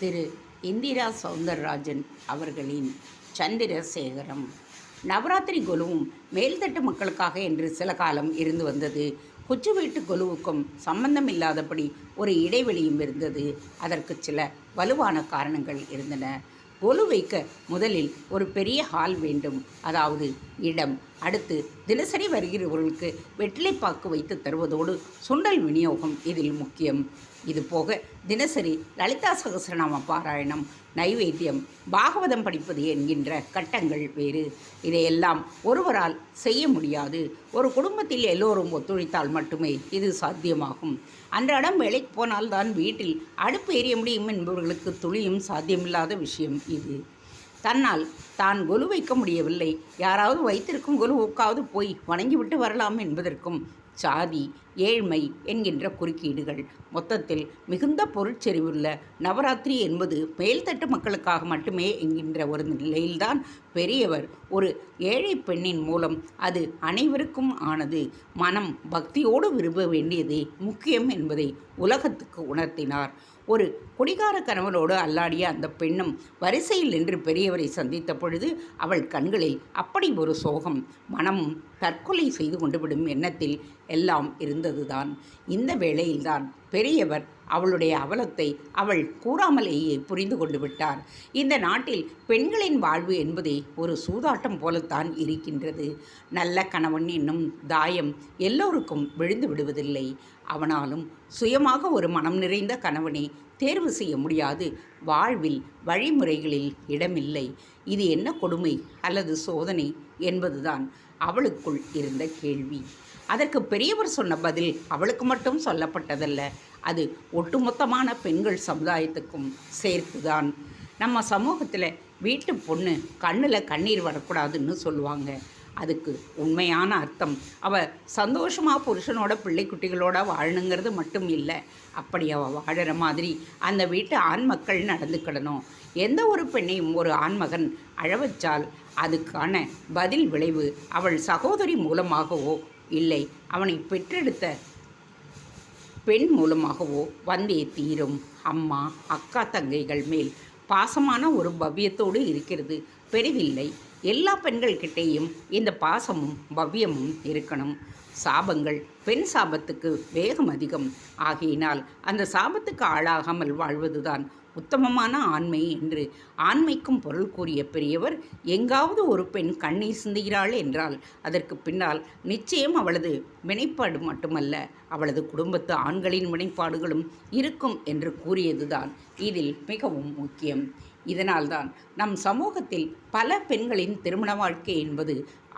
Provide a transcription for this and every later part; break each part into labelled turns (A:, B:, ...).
A: திரு இந்திரா சவுந்தரராஜன் அவர்களின் சந்திரசேகரம். நவராத்திரி கொலுவும் மேல்தட்டு மக்களுக்காக என்று சில காலம் இருந்து வந்தது. குச்சு வீட்டு கொலுவுக்கும் சம்பந்தமில்லாதபடி ஒரு இடைவெளியும் இருந்தது. அதற்கு சில வலுவான காரணங்கள் இருந்தன. கொலு வைக்க முதலில் ஒரு பெரிய ஹால் வேண்டும். அதாவது இடம். அடுத்து தினசரி வருகிறவர்களுக்கு வெற்றிலைப்பாக்கு வைத்து தருவதோடு சுண்டல் விநியோகம் இதில் முக்கியம். இது போக தினசரி லலிதா சகசிரநாம பாராயணம் நைவேத்தியம் பாகவதம் படிப்பது என்கின்ற கட்டங்கள் வேறு. இதையெல்லாம் ஒருவரால் செய்ய முடியாது. ஒரு குடும்பத்தில் எல்லோரும் ஒத்துழைத்தால் மட்டுமே இது சாத்தியமாகும். அன்றாடம் வேலைக்கு போனால்தான் வீட்டில் அடுப்பு எரிய முடியும் என்பவர்களுக்கு துளியும் சாத்தியமில்லாத விஷயம் இது. தன்னால் தான் கொலு வைக்க முடியவில்லை. யாராவது வைத்திருக்கும் கொலுவுக்காவது போய் வணங்கிவிட்டு வரலாம் என்பதற்கும் சாதி ஏழ்மை என்கின்ற குறுக்கீடுகள். மொத்தத்தில் மிகுந்த பொருட்செறிவுள்ள நவராத்திரி என்பது மேல்தட்டு மக்களுக்காக மட்டுமே என்கின்ற ஒரு நிலையில்தான் பெரியவர் ஒரு ஏழை பெண்ணின் மூலம் அது அனைவருக்கும் ஆனது. மனம் பக்தியோடு விரும்ப வேண்டியதே முக்கியம் என்பதை உலகத்துக்கு உணர்த்தினார். ஒரு குடிகார கணவனோடு அல்லாடிய அந்த பெண்ணும் வரிசையில் நின்று பெரியவரை சந்தித்த பொழுது அவள் கண்களில் அப்படி ஒரு சோகம் மனமும் தற்கொலை செய்து கொண்டுவிடும் எண்ணத்தில் எல்லாம் இருந்ததுதான். இந்த வேளையில்தான் பெரியவர் அவளுடைய அவலத்தை அவள் கூறாமலேயே புரிந்து கொண்டு விட்டார். இந்த நாட்டில் பெண்களின் வாழ்வு என்பதே ஒரு சூதாட்டம் போலத்தான் இருக்கின்றது. நல்ல கணவன் என்னும் தாயம் எல்லோருக்கும் விழுந்து விடுவதில்லை. அவனாலும் சுயமாக ஒரு மனம் நிறைந்த கணவனை தேர்வு செய்ய முடியாது. வாழ்வில் வழிமுறைகளில் இடமில்லை. இது என்ன கொடுமை அல்லது சோதனை? என்பதுதான் அவளுக்குள் இருந்த கேள்வி. அதற்கு பெரியவர் சொன்ன பதில் அவளுக்கு மட்டும் சொல்லப்பட்டதல்ல. அது ஒட்டுமொத்தமான பெண்கள் சமுதாயத்துக்கும் சேர்த்துதான். நம்ம சமூகத்தில் வீட்டு பொண்ணு கண்ணில் கண்ணீர் வரக்கூடாதுன்னு சொல்லுவாங்க. அதுக்கு உண்மையான அர்த்தம். அவள் சந்தோஷமாக புருஷனோட பிள்ளை குட்டிகளோட வாழணுங்கிறது மட்டும் இல்லை. அப்படி அவள் வாழற மாதிரி அந்த வீட்டு ஆண் மக்கள் நடந்துக்கிடணும். எந்த ஒரு பெண்ணையும் ஒரு ஆண்மகன் அழவச்சால் அதுக்கான பதில் விளைவு அவள் சகோதரி மூலமாகவோ இல்லை அவனை பெற்றெடுத்த பெண் மூலமாகவோ வந்தே தீரும். அம்மா அக்கா தங்கைகள் மேல் பாசமான ஒரு பவ்யத்தோடு இருக்கிறது. பெரிதில்லை. எல்லா பெண்கள்கிட்டேயும் இந்த பாசமும் பவ்யமும் இருக்கணும். சாபங்கள் பெண் சாபத்துக்கு வேகம் அதிகம். ஆகையினால் அந்த சாபத்துக்கு ஆளாகாமல் வாழ்வதுதான் உத்தமமான ஆண்மை என்று ஆண்மைக்கும் பொருள் கூறிய பெரியவர் எங்காவது ஒரு பெண் கண்ணீர் சிந்துகிறாள் என்றால் அதற்கு பின்னால் நிச்சயம் அவளது வினைப்பாடு மட்டுமல்ல அவளது குடும்பத்து ஆண்களின் வினைப்பாடுகளும் இருக்கும் என்று கூறியதுதான் இதில் மிகவும் முக்கியம். இதனால்தான் நம் சமூகத்தில் பல பெண்களின் திருமண வாழ்க்கை என்பது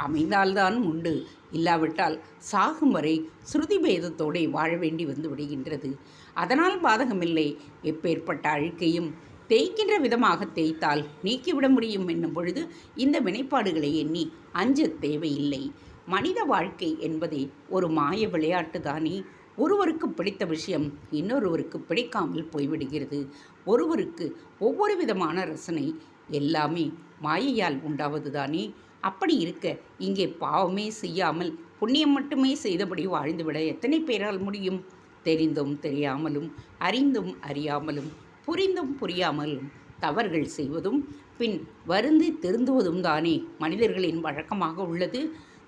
A: அமைந்தால்தான் உண்டு. இல்லாவிட்டால் சாகும் வரை ஸ்ருதி பேதத்தோடே வாழ வேண்டி வந்து விடுகின்றது. அதனால் பாதகமில்லை. எப்பேற்பட்ட அழுக்கையும் தேய்க்கின்ற விதமாக தேய்த்தால் நீக்கிவிட முடியும் என்னும் பொழுது இந்த வினைப்பாடுகளை எண்ணி அஞ்ச தேவையில்லை. மனித வாழ்க்கை என்பதே ஒரு மாய விளையாட்டு தானே ஒருவருக்கு பிடித்த விஷயம் இன்னொருவருக்கு பிடிக்காமல் போய்விடுகிறது. ஒருவருக்கு ஒவ்வொரு விதமான ரசனை எல்லாமே மாயையால் உண்டாவது தானே அப்படி இருக்க இங்கே பாவமே செய்யாமல் புண்ணியம் மட்டுமே செய்தபடி வாழ்ந்துவிட எத்தனை பேரால் முடியும்? தெரிந்தும் தெரியாமலும் அறிந்தும் அறியாமலும் புரிந்தும் புரியாமலும் தவறுகள் செய்வதும் பின் வருந்தி திருந்துவதும் தானே மனிதர்களின் வழக்கமாக உள்ளது.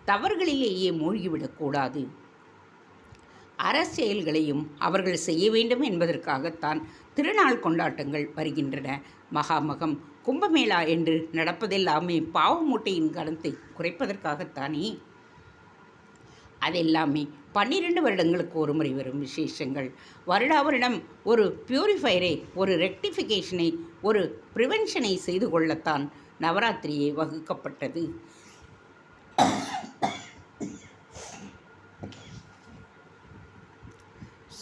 A: தவறுகளிலேயே மூழ்கிவிடக்கூடாது அரசியல்களையும் அவர்கள் செய்ய வேண்டும் என்பதற்காகத்தான் திருநாள் கொண்டாட்டங்கள் வருகின்றன. மகாமகம் கும்பமேளா என்று நடப்பதெல்லாமே பாவ மூட்டையின் குறைப்பதற்காகத்தானே? அதெல்லாமே பன்னிரண்டு வருடங்களுக்கு ஒரு முறை வரும் விசேஷங்கள். வருடா வருடம் ஒரு பியூரிஃபையரை ஒரு ரெக்டிஃபிகேஷனை ஒரு ப்ரிவென்ஷனை செய்து கொள்ளத்தான் நவராத்திரியை வகுக்கப்பட்டது.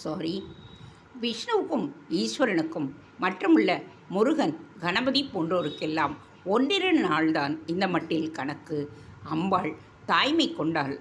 A: சாரி விஷ்ணுவுக்கும் ஈஸ்வரனுக்கும் மற்றுமுள்ள முருகன் கணபதி போன்றோருக்கெல்லாம் ஒன்றிரண்டு நாள்தான் இந்த மட்டில் கணக்கு. அம்பாள் தாய்மை கொண்டாள்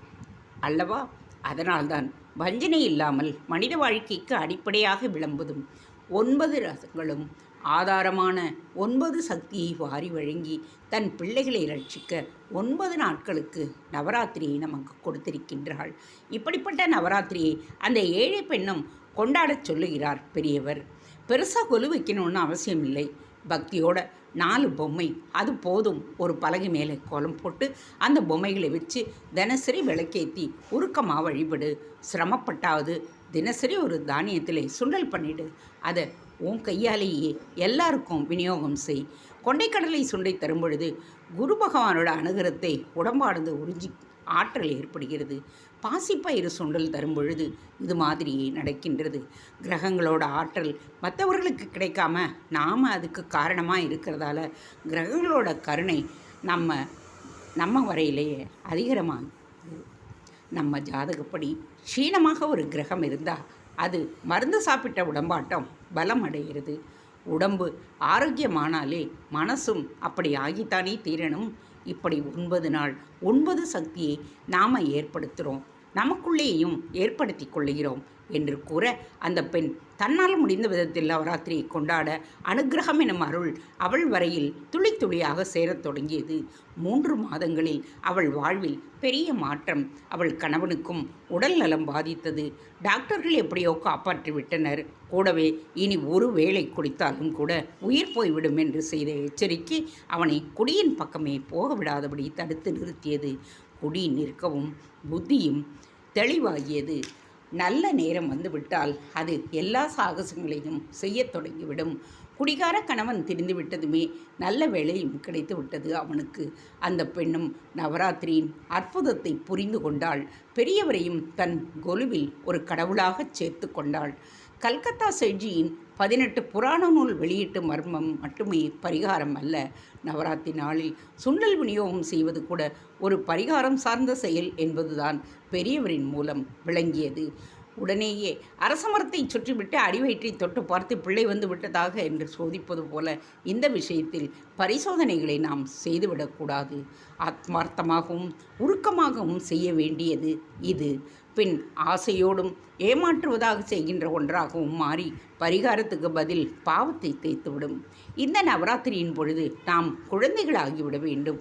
A: அல்லவா? அதனால்தான் வஞ்சனை இல்லாமல் மனித வாழ்க்கைக்கு அடிப்படையாக விளம்புதும். ஒன்பது ரசங்களும் ஆதாரமான ஒன்பது சக்தியை வாரி வழங்கி தன் பிள்ளைகளை ரட்சிக்க ஒன்பது நாட்களுக்கு நவராத்திரியை நமக்கு கொடுத்திருக்கின்றாள். இப்படிப்பட்ட நவராத்திரியை அந்த ஏழை பெண்ணும் கொண்டாடச் சொல்லுகிறார் பெரியவர். பெருசாக கொலு வைக்கணும்னு அவசியம் இல்லை பக்தியோட நாலு பொம்மை அது போதும். ஒரு பலகை மேலே கோலம் போட்டு அந்த பொம்மைகளை வச்சு தினசரி விளக்கேற்றி உருக்கமாக வழிபடு. சிரமப்பட்டாவது தினசரி ஒரு தானியத்தில் சுண்டல் பண்ணிடு. அதை உன் கையாலேயே எல்லாருக்கும் விநியோகம் செய். கொண்டைக்கடலை சுண்டை தரும் பொழுது குரு பகவானோட அனுகிரத்தை உடம்பானது உறிஞ்சி ஆற்றல் ஏற்படுகிறது. பாசிப்பயிறு சுண்டல் தரும் பொழுது இது மாதிரியே நடக்கின்றது. கிரகங்களோட ஆற்றல் மற்றவர்களுக்கு கிடைக்காம நாம் அதுக்கு காரணமாக இருக்கிறதால கிரகங்களோட கருணை நம்ம நம்ம வரையிலேயே அதிகரமாக நம்ம ஜாதகப்படி க்ஷீணமாக ஒரு கிரகம் இருந்தால் அது மருந்து சாப்பிட்ட உடம்பாட்டம் பலம் அடைகிறது. உடம்பு ஆரோக்கியமானாலே மனசும் அப்படி ஆகித்தானே தீரணும். இப்படி ஒன்பது நாள் ஒன்பது சக்தியை நாம் ஏற்படுத்துகிறோம் நமக்குள்ளேயும் ஏற்படுத்தி கொள்கிறோம் என்று கூற அந்த பெண் தன்னால் முடிந்த விதத்தில் நவராத்திரியை கொண்டாட அனுக்கிரகம் எனும் அருள் அவள் வரையில் துளி துளியாக சேரத் தொடங்கியது. மூன்று மாதங்களில் அவள் வாழ்வில் பெரிய மாற்றம் அவள் கணவனுக்கும் உடல் நலம் பாதித்தது. டாக்டர்கள் எப்படியோ காப்பாற்றி விட்டனர். கூடவே இனி ஒரு வேளை குடித்தாலும் கூட உயிர் போய்விடும் என்று செய்த எச்சரிக்கை அவனை குடியின் பக்கமே போக விடாதபடி தடுத்து நிறுத்தியது. குடி நிற்கவும் புத்தியும் தெளிவாகியது. நல்ல நேரம் வந்துவிட்டால் அது எல்லா சாகசங்களையும் செய்யத் தொடங்கிவிடும். குடிகார கணவன் திரிந்து விட்டதுமே நல்ல வேலையும் கிடைத்து விட்டது அவனுக்கு. அந்த பெண்ணும் நவராத்திரியின் அற்புதத்தை புரிந்து கொண்டாள். பெரியவரையும் தன் கொலுவில் ஒரு கடவுளாகச் சேர்த்து கொண்டாள். கல்கத்தா செட்ஜியின் பதினெட்டு புராண நூல் வெளியீட்டு மர்மம் மட்டுமே பரிகாரம் அல்ல. நவராத்திரி நாளில் சுண்டல் விநியோகம் செய்வது கூட ஒரு பரிகாரம் சார்ந்த செயல் என்பதுதான் பெரியவரின் மூலம் விளங்கியது. உடனேயே அரசமரத்தை சுற்றிவிட்டு அடிவயிற்றை தொட்டு பார்த்து பிள்ளை வந்து விட்டதாக என்று சோதிப்பது போல இந்த விஷயத்தில் பரிசோதனைகளை நாம் செய்துவிடக்கூடாது. ஆத்மார்த்தமாகவும் உருக்கமாகவும் செய்ய வேண்டியது இது. பின் ஆசையோடும் ஏமாற்றுவதாக செய்கின்ற ஒன்றாகவும் மாறி பரிகாரத்துக்கு பதில் பாவத்தை தேய்த்துவிடும் இந்த நவராத்திரியின் பொழுது நாம் குழந்தைகளாகிவிட வேண்டும்.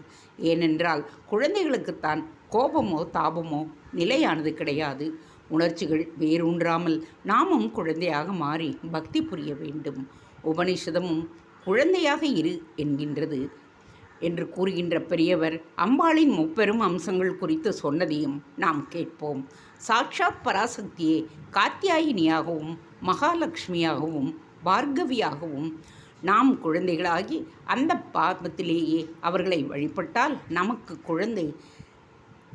A: ஏனென்றால் குழந்தைகளுக்குத்தான் கோபமோ தாபமோ நிலையானது கிடையாது. உணர்ச்சிகள் வேரூன்றாமல் நாமும் குழந்தையாக மாறி பக்தி புரிய வேண்டும். உபனிஷதமும் குழந்தையாக இரு என்கின்றது. என்று கூறுகின்ற பெரியவர் அம்பாளின் முப்பெரும் அம்சங்கள் குறித்து சொன்னதையும் நாம் கேட்போம். சாட்சாத் பராசக்தியே காத்தியாயினியாகவும் மகாலட்சுமியாகவும் பார்கவியாகவும் நாம் குழந்தைகளாகி அந்த பாவத்திலேயே அவர்களை வழிபட்டால் நமக்கு குழந்தை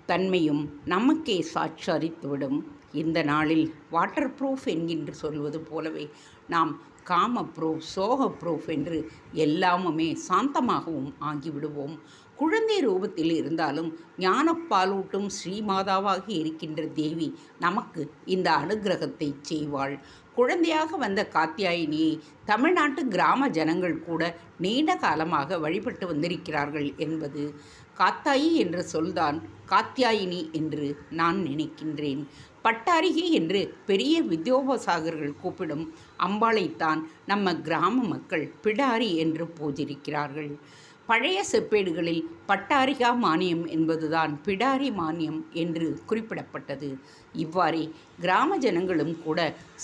A: தன்மையும் நமக்கே சாட்சாரித்துவிடும் இந்த நாளில் வாட்டர் ப்ரூஃப் என்கின்று சொல்வது போலவே நாம் காம ப்ரூஃப் சோக ப்ரூஃப் என்று எல்லாமுமே சாந்தமாகவும் ஆகிவிடுவோம். குழந்தை ரூபத்தில் இருந்தாலும் ஞானப்பாலூட்டும் ஸ்ரீமாதாவாக இருக்கின்ற தேவி நமக்கு இந்த அனுகிரகத்தை செய்வாள். குழந்தையாக வந்த காத்தியாயினியை தமிழ்நாட்டு கிராம ஜனங்கள் கூட நீண்ட காலமாக வழிபட்டு வந்திருக்கிறார்கள் என்பது காத்தாயி என்ற சொல்தான் காத்தியாயினி என்று நான் நினைக்கின்றேன். பட்டாரிகை என்று பெரிய வித்யோபசாகர்கள் கூப்பிடும் அம்பாளைத்தான் நம்ம கிராம மக்கள் பிடாரி என்று போதிருக்கிறார்கள். பழைய செப்பேடுகளில் பட்டாரிகா மானியம் என்பதுதான் பிடாரி மானியம் என்று குறிப்பிடப்பட்டது. இவ்வாறே கிராம ஜனங்களும் கூட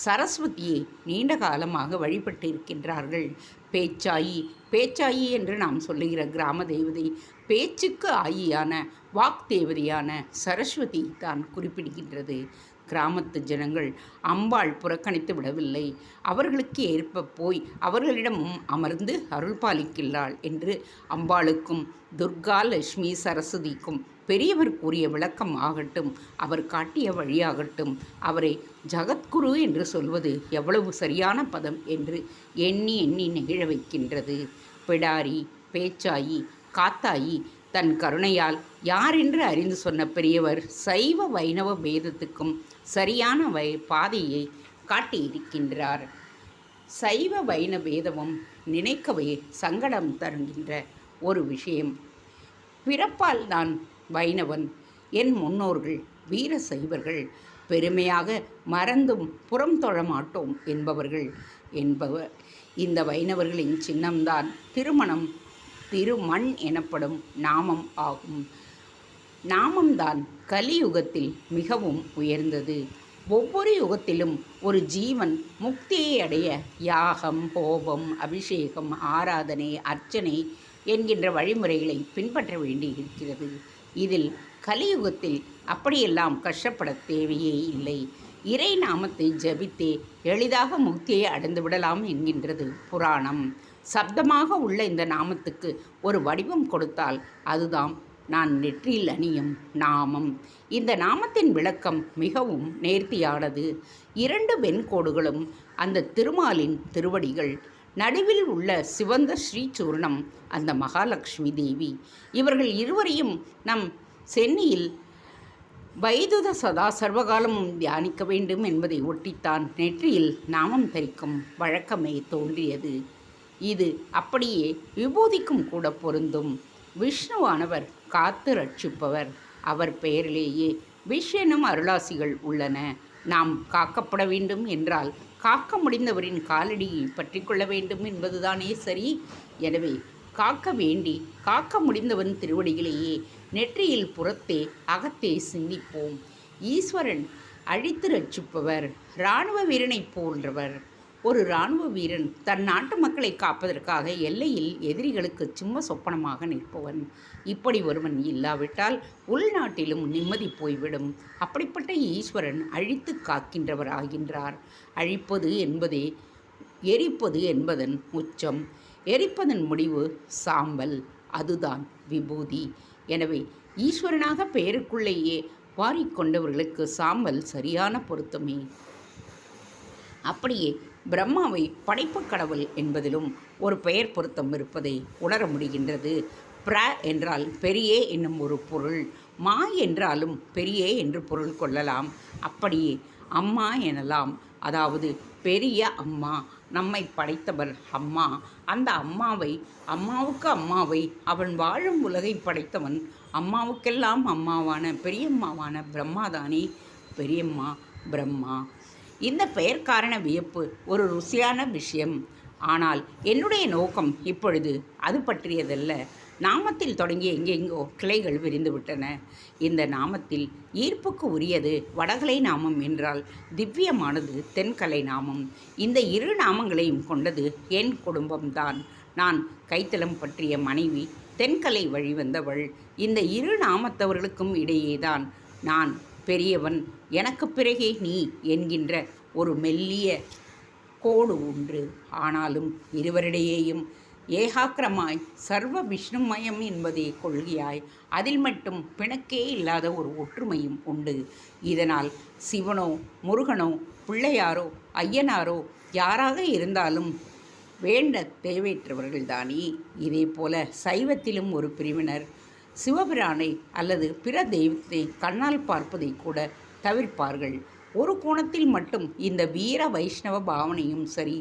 A: சரஸ்வதியை நீண்ட காலமாக வழிபட்டு இருக்கின்றார்கள் பேச்சாயி பேச்சாயி என்று நாம் சொல்லுகிற கிராம தேவதை பேச்சுக்கு ஆயியான வாக் தேவதையான சரஸ்வதி தான் குறிப்பிடுகின்றது. கிராமத்து ஜனங்கள் அம்பாள் புறக்கணித்து விடவில்லை. அவர்களுக்கு ஏற்ப போய் அவர்களிடமும் அமர்ந்து அருள்பாலிக்கிறாள் என்று அம்பாளுக்கும் துர்கா லட்சுமி சரஸ்வதிக்கும் பெரியவர் கூறிய விளக்கம் ஆகட்டும் அவர் காட்டிய வழியாகட்டும். அவரை ஜகத்குரு என்று சொல்வது எவ்வளவு சரியான பதம் என்று எண்ணி எண்ணி நெகிழ வைக்கின்றது. பிடாரி பேச்சாயி காத்தாயி தன் கருணையால் யாரென்று அறிந்து சொன்ன பெரியவர் சைவ வைணவ பேதத்துக்கும் சரியான வை பாதையை காட்டியிருக்கின்றார். சைவ வைண பேதமும் நினைக்கவே சங்கடம் தருகின்ற ஒரு விஷயம். பிறப்பால் நான் வைணவன் என் முன்னோர்கள் வீர சைவர்கள் பெருமையாக மறந்தும் புறம் தொழமாட்டோம் என்பவர்கள் என்பவர் இந்த வைணவர்களின் சின்னம்தான் திருமணம் திருமண் எனப்படும் நாமம் ஆகும். நாமம்தான் கலியுகத்தில் மிகவும் உயர்ந்தது. ஒவ்வொரு யுகத்திலும் ஒரு ஜீவன் முக்தியை அடைய யாகம் ஹோபம் அபிஷேகம் ஆராதனை அர்ச்சனை என்கின்ற வழிமுறைகளை பின்பற்ற வேண்டி இருக்கிறது இதில் கலியுகத்தில் அப்படியெல்லாம் கஷ்டப்பட தேவையே இல்லை. இறை நாமத்தை ஜபித்தே எளிதாக முக்தியை அடைந்து விடலாம் என்கின்றது புராணம். சப்தமாக உள்ள இந்த நாமத்துக்கு ஒரு வடிவம் கொடுத்தால் அதுதான் நான் நெற்றியில் அணியும் நாமம். இந்த நாமத்தின் விளக்கம் மிகவும் நேர்த்தியானது. இரண்டு வெண்கோடுகளும் அந்த திருமாலின் திருவடிகள் நடுவில் உள்ள சிவந்த ஸ்ரீசூர்ணம் அந்த மகாலட்சுமி தேவி. இவர்கள் இருவரையும் நம் சென்னியில் வைதுத சதா சர்வகாலமும் தியானிக்க வேண்டும் என்பதை ஒட்டித்தான் நெற்றியில் நாமம் தரிக்கும் வழக்கமே தோன்றியது. இது அப்படியே விபூதிக்கும் கூட பொருந்தும். விஷ்ணுவானவர் காத்து ரட்சிப்பவர். அவர் பெயரிலேயே விஷ் எனும் அருளாசிகள் உள்ளன. நாம் காக்கப்பட வேண்டும் என்றால் காக்க முடிந்தவரின் காலடியை பற்றி கொள்ள வேண்டும் என்பதுதானே சரி? எனவே காக்க வேண்டி காக்க முடிந்தவன் திருவடிகளையே நெற்றியில் புறத்தே அகத்தே சிந்திப்போம். ஈஸ்வரன் அழித்து ரட்சிப்பவர் இராணுவ வீரனைப் போன்றவர். ஒரு இராணுவ வீரன் தன் நாட்டு மக்களை காப்பதற்காக எல்லையில் எதிரிகளுக்கு சும்மா சொப்பனமாக நிற்பவன். இப்படி ஒருவன் இல்லாவிட்டால் உள்நாட்டிலும் நிம்மதி போய்விடும். அப்படிப்பட்ட ஈஸ்வரன் அழித்து காக்கின்றவர் ஆகின்றார் அழிப்பது என்பதே எரிப்பது என்பதன் உச்சம். எரிப்பதன் முடிவு சாம்பல் அதுதான் விபூதி. எனவே ஈஸ்வரனாக பெயருக்குள்ளேயே வாரிக்கொண்டவர்களுக்கு சாம்பல் சரியான பொருத்தமே. அப்படியே பிரம்மாவை படைப்பு கடவுள் என்பதிலும் ஒரு பெயர் பொருத்தம் இருப்பதை உணர முடிகின்றது. பிர என்றால் பெரியே என்னும் ஒரு பொருள் மா என்றாலும் பெரியே என்று பொருள் கொள்ளலாம். அப்படியே அம்மா எனலாம் அதாவது பெரிய அம்மா நம்மை படைத்தவர் அம்மா. அந்த அம்மாவை அம்மாவுக்கு அம்மாவை அவன் வாழும் உலகை படைத்தவன் அம்மாவுக்கெல்லாம் அம்மாவான பெரியம்மாவான பிரம்மாதானே. பெரியம்மா பிரம்மா இந்த பெயர் காரண வியப்பு ஒரு ருசியான விஷயம். ஆனால் என்னுடைய நோக்கம் இப்பொழுது அது பற்றியதல்ல. நாமத்தில் தொடங்கி எங்கெங்கோ கிளைகள் விரிந்துவிட்டன இந்த நாமத்தில் ஈர்ப்புக்கு உரியது வடகலை நாமம் என்றால் திவ்யமானது தென்கலை நாமம். இந்த இரு நாமங்களையும் கொண்டது என் குடும்பம்தான். நான் கைத்தலம் பற்றிய மனைவி தென்கலை வழிவந்தவள் இந்த இரு நாமத்தவர்களுக்கும் இடையேதான் நான் பெரியவன் எனக்கு பிறகே நீ என்கின்ற ஒரு மெல்லிய கோடு உண்டு ஆனாலும் இருவரிடையேயும் ஏகாக்கிரமாய் சர்வ விஷ்ணுமயம் என்பதே கொள்கையாய் அதில் மட்டும் பிணக்கே இல்லாத ஒரு ஒற்றுமையும் உண்டு. இதனால் சிவனோ முருகனோ பிள்ளையாரோ ஐயனாரோ யாராக இருந்தாலும் வேண்ட தேவையற்றவர்கள்தானே. இதே போல சைவத்திலும் ஒரு பிரிவினர் சிவபிரானை அல்லது பிற தெய்வத்தை கண்ணால் பார்ப்பதை கூட தவிர்ப்பார்கள். ஒரு கோணத்தில் மட்டும் இந்த வீர வைஷ்ணவ பாவனையும் சரி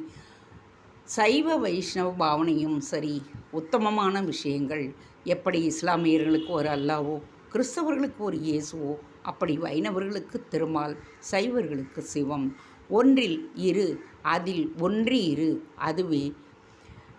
A: சைவ வைஷ்ணவ பாவனையும் சரி உத்தமமான விஷயங்கள். எப்படி இஸ்லாமியர்களுக்கு ஒரு அல்லாவோ கிறிஸ்தவர்களுக்கு ஒரு இயேசுவோ அப்படி வைணவர்களுக்கு திருமால் சைவர்களுக்கு சிவம். ஒன்றில் இரு அதில் ஒன்றி இரு அதுவே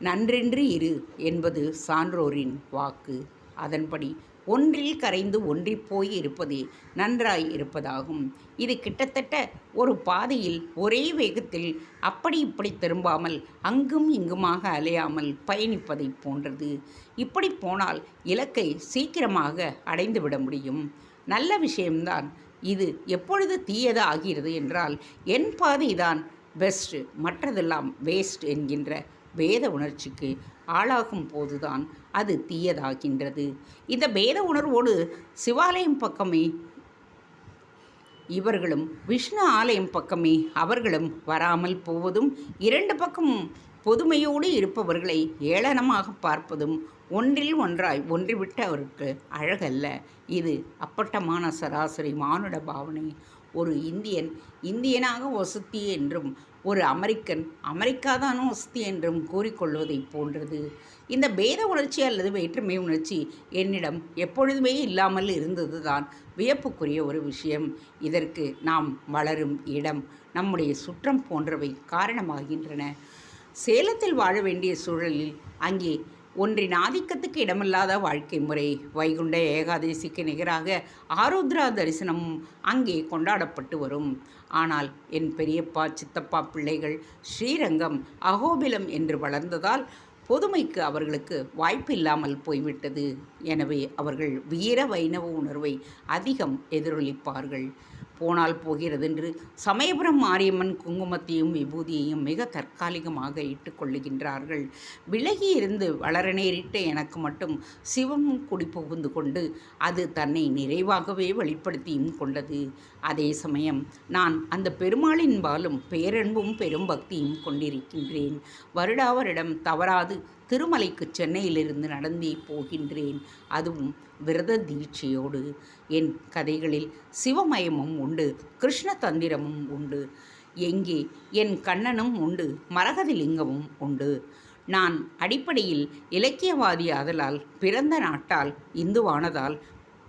A: நன்றென்று இரு என்பது சான்றோரின் வாக்கு. அதன்படி ஒன்றில் கரைந்து ஒன்றிப்போய் போய் இருப்பதே நன்றாய் இருப்பதாகும். இது கிட்டத்தட்ட ஒரு பாதையில் ஒரே வேகத்தில் அப்படி இப்படி திரும்பாமல் அங்கும் இங்குமாக அலையாமல் பயணிப்பதைப் போன்றது. இப்படி போனால் இலக்கை சீக்கிரமாக அடைந்துவிட முடியும். நல்ல விஷயம்தான். இது எப்பொழுது தீயது ஆகிறது என்றால் என் பாதைதான் பெஸ்ட் மற்றதெல்லாம் வேஸ்ட் என்கின்ற பேத உணர்ச்சிக்கு ஆளாகும் போதுதான் அது தீயதாகின்றது. இந்த பேத உணர்வோடு சிவாலயம் பக்கமே இவர்களும் விஷ்ணு ஆலயம் பக்கமே அவர்களும் வராமல் போவதும் இரண்டு பக்கமும் பொதுமையோடு இருப்பவர்களை ஏளனமாக பார்ப்பதும் ஒன்றில் ஒன்றாய் ஒன்றிவிட்டு அவருக்கு அழகல்ல. இது அப்பட்டமான சராசரி மானுட பாவனை. ஒரு இந்தியன் இந்தியனாக வசதி என்றும் ஒரு அமெரிக்கன் அமெரிக்காதான் அஸ்தி என்றும் கூறிக்கொள்வதைப் போன்றது. இந்த பேத உணர்ச்சி அல்லது வேற்றுமை உணர்ச்சி என்னிடம் எப்பொழுதுமே இல்லாமல் இருந்ததுதான் வியப்புக்குரிய ஒரு விஷயம். இதற்கு நாம் வளரும் இடம் நம்முடைய சுற்றம் போன்றவை காரணமாகின்றன. சேலத்தில் வாழ வேண்டிய சூழலில் அங்கே ஒன்றின் ஆதிக்கத்துக்கு இடமில்லாத வாழ்க்கை முறை. வைகுண்ட ஏகாதசிக்கு நிகராக ஆருத்ரா தரிசனமும் அங்கே கொண்டாடப்பட்டு வரும். ஆனால் என் பெரியப்பா சித்தப்பா பிள்ளைகள் ஸ்ரீரங்கம் அகோபிலம் என்று வளர்ந்ததால் பொதுமைக்கு அவர்களுக்கு வாய்ப்பு இல்லாமல் போய்விட்டது. எனவே அவர்கள் வீர வைணவ உணர்வை அதிகம் எதிரொலிப்பார்கள். போனால் போகிறதென்று சமயபுரம் மாரியம்மன் குங்குமத்தையும் விபூதியையும் மிக தற்காலிகமாக இட்டுக்கொள்ளுகின்றார்கள். விலகி இருந்து வளர நேரிட்ட எனக்கு மட்டும் சிவம் குடி புகுந்து கொண்டு அது தன்னை நிறைவாகவே வெளிப்படுத்தியும் கொண்டது. அதே சமயம் நான் அந்த பெருமாளின் பாலும் பேரன்பும் பெரும் பக்தியும் கொண்டிருக்கின்றேன். வருடா வருடம் தவறாது திருமலைக்கு சென்னையிலிருந்து நடந்தே போகின்றேன். அதுவும் விரத தீட்சையோடு. என் கதைகளில் சிவமயமும் உண்டு கிருஷ்ண தந்திரமும் உண்டு. எங்கே என் கண்ணனும் உண்டு மரகதலிங்கமும் உண்டு. நான் அடிப்படையில் இலக்கியவாதி ஆதலால் பிறந்த நாட்டால் இந்துவானதால்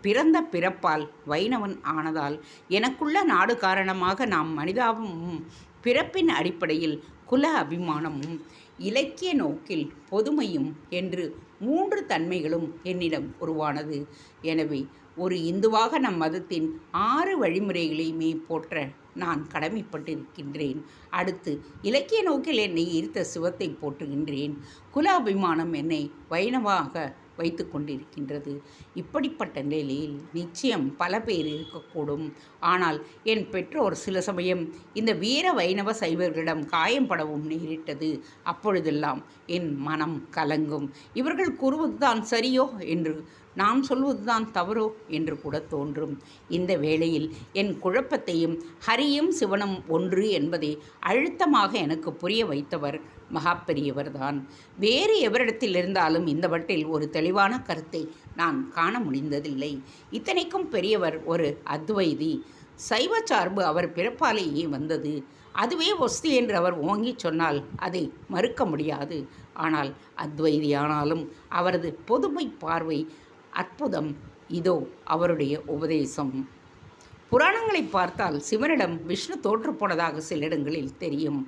A: பிறந்த பிறப்பால் வைணவன் ஆனதால் எனக்குள்ள நாடு காரணமாக நாம் மனிதாபமும் பிறப்பின் அடிப்படையில் குல அபிமானமும் இலக்கிய நோக்கில் பொதுமையும் என்று மூன்று தன்மைகளும் என்னிடம் உருவானது. எனவே ஒரு இந்துவாக நம் மதத்தின் ஆறு வழிமுறைகளையுமே போற்ற நான் கடமைப்பட்டிருக்கின்றேன். அடுத்து இலக்கிய நோக்கில் என்னை ஈர்த்த சிவத்தை போற்றுகின்றேன். குல அபிமானம் என்னை வைணவாக வைத்து கொண்டிருக்கின்றது இப்படிப்பட்ட நிலையில் நிச்சயம் பல பேர் இருக்கக்கூடும். ஆனால் என் பெற்றோர் சில சமயம் இந்த வீர வைணவ சைவர்களிடம் காயம்படவும் நேரிட்டது. அப்பொழுதெல்லாம் என் மனம் கலங்கும். இவர்கள் கூறுவதுதான் சரியோ? என்று நாம் சொல்வதுதான் தவறோ என்று கூட தோன்றும். இந்த வேளையில் என் குழப்பத்தையும் ஹரியும் சிவனும் ஒன்று என்பதை அழுத்தமாக எனக்கு புரிய வைத்தவர் மகா பெரியவர்தான் வேறு எவரிடத்தில் இருந்தாலும் இந்த வட்டில் ஒரு தெளிவான கருத்தை நான் காண முடிந்ததில்லை. இத்தனைக்கும் பெரியவர் ஒரு அத்வைதி. சைவ சார்பு அவர் பிறப்பாலேயே வந்தது. அதுவே ஒஸ்தி என்று அவர் ஓங்கி சொன்னால் அதை மறுக்க முடியாது. ஆனால் அத்வைதியானாலும் அவரது பொதுமை பார்வை அற்புதம். இதோ அவருடைய உபதேசம். புராணங்களை பார்த்தால் சிவனிடம் விஷ்ணு தோற்றுப்போனதாக சில இடங்களில் தெரியும்.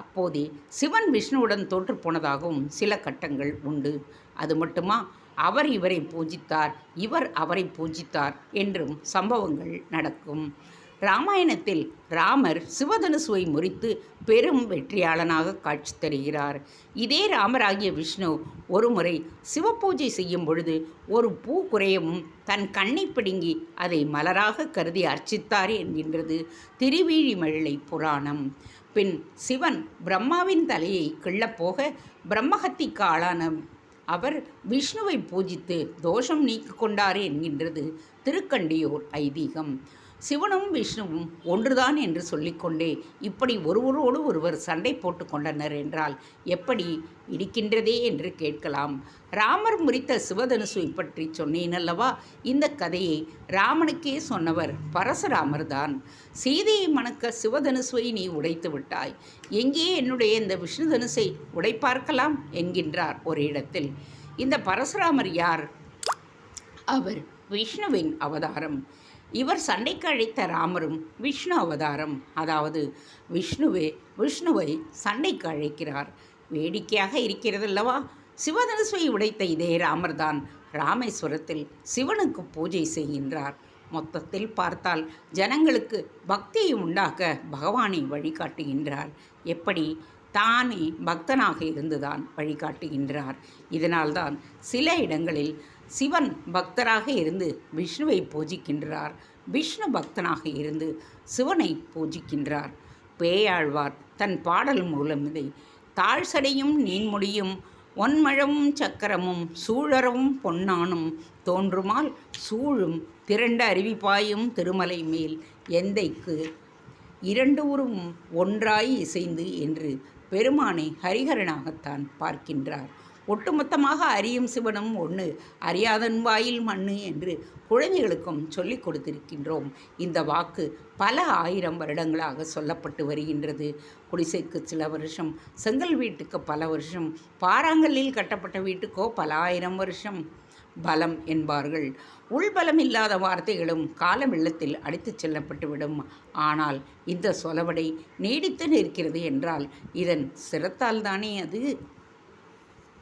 A: அப்போதே சிவன் விஷ்ணுவுடன் தோற்றுப்போனதாகவும் சில கட்டங்கள் உண்டு. அது மட்டுமா? அவர் இவரை பூஜித்தார் இவர் அவரை பூஜித்தார் என்றும் சம்பவங்கள் நடக்கும். ராமாயணத்தில் ராமர் சிவதனுசுவை முறித்து பெரும் வெற்றியாளனாக காட்சி தருகிறார். இதே ராமராகிய விஷ்ணு ஒருமுறை சிவபூஜை செய்யும் பொழுது ஒரு பூ குறையவும் தன் கண்ணை பிடுங்கி அதை மலராக கருதி அர்ச்சித்தார் என்கின்றது திருவீழிமழலை புராணம். பின் சிவன் பிரம்மாவின் தலையை கிள்ளப்போக பிரம்மஹத்திக்கு ஆளான அவர் விஷ்ணுவை பூஜித்து தோஷம் நீக்கி கொண்டார் என்கின்றது திருக்கண்டியோர் ஐதீகம். சிவனும் விஷ்ணுவும் ஒன்றுதான் என்று சொல்லிக்கொண்டே இப்படி ஒருவரோடு ஒருவர் சண்டை போட்டு கொண்டனர் என்றால் எப்படி இடிக்கின்றதே என்று கேட்கலாம். ராமர் முறித்த சிவதனுசுவை பற்றி சொன்னேன் அல்லவா? இந்த கதையை ராமனுக்கே சொன்னவர் பரசுராமர் தான். சீதையை மணக்க சிவதனுசுவை நீ உடைத்து விட்டாய். எங்கே என்னுடைய இந்த விஷ்ணு தனுசை உடைப்பார்க்கலாம்? என்கின்றார் ஒரு இடத்தில் இந்த பரசுராமர் யார்? அவர் விஷ்ணுவின் அவதாரம். இவர் சண்டைக்கு அழைத்த ராமரும் விஷ்ணு அவதாரம். அதாவது விஷ்ணுவே விஷ்ணுவை சண்டைக்கு அழைக்கிறார். வேடிக்கையாக இருக்கிறதல்லவா? சிவதனுசுவை உடைத்த இதே ராமர்தான் ராமேஸ்வரத்தில் சிவனுக்கு பூஜை செய்கின்றார். மொத்தத்தில் பார்த்தால் ஜனங்களுக்கு பக்தியை உண்டாக்க பகவானை வழிகாட்டுகின்றார். எப்படி? தானே பக்தனாக இருந்துதான் வழிகாட்டுகின்றார். இதனால்தான் சில இடங்களில் சிவன் பக்தராக இருந்து விஷ்ணுவை பூஜிக்கின்றார். விஷ்ணு பக்தனாக இருந்து சிவனை பூஜிக்கின்றார். பேயாழ்வார் தன் பாடல் மூலம் இதை தாழ்சடையும் நீன்முடியும் ஒன்மழமும் சக்கரமும் சூழறவும் பொன்னானும் தோன்றுமால் சூழும் திரண்ட அருவிப்பாயும் திருமலை மேல் எந்தைக்கு இரண்டு உருவும் ஒன்றாய் இசைந்து என்று பெருமானை ஹரிஹரனாகத்தான் பார்க்கின்றார். ஒட்டுமொத்தமாக அறியும் சிவனும் ஒன்று அறியாதன் வாயில் மண்ணு என்று குழந்தைகளுக்கும் சொல்லிக் கொடுத்திருக்கின்றோம். இந்த வாக்கு பல ஆயிரம் வருடங்களாக சொல்லப்பட்டு வருகின்றது. குடிசைக்கு சில வருஷம் செங்கல் வீட்டுக்கு பல வருஷம் பாறாங்கல்லில் கட்டப்பட்ட வீட்டுக்கோ பல ஆயிரம் வருஷம். பலம் என்பார்கள். உள்பலம் இல்லாத வார்த்தைகளும் கால வெள்ளத்தில் அடித்துச் செல்லப்பட்டுவிடும் ஆனால் இந்த சொலவடை நீடித்து நிற்கிறது என்றால் இதன் சிரத்தால் தானே அது?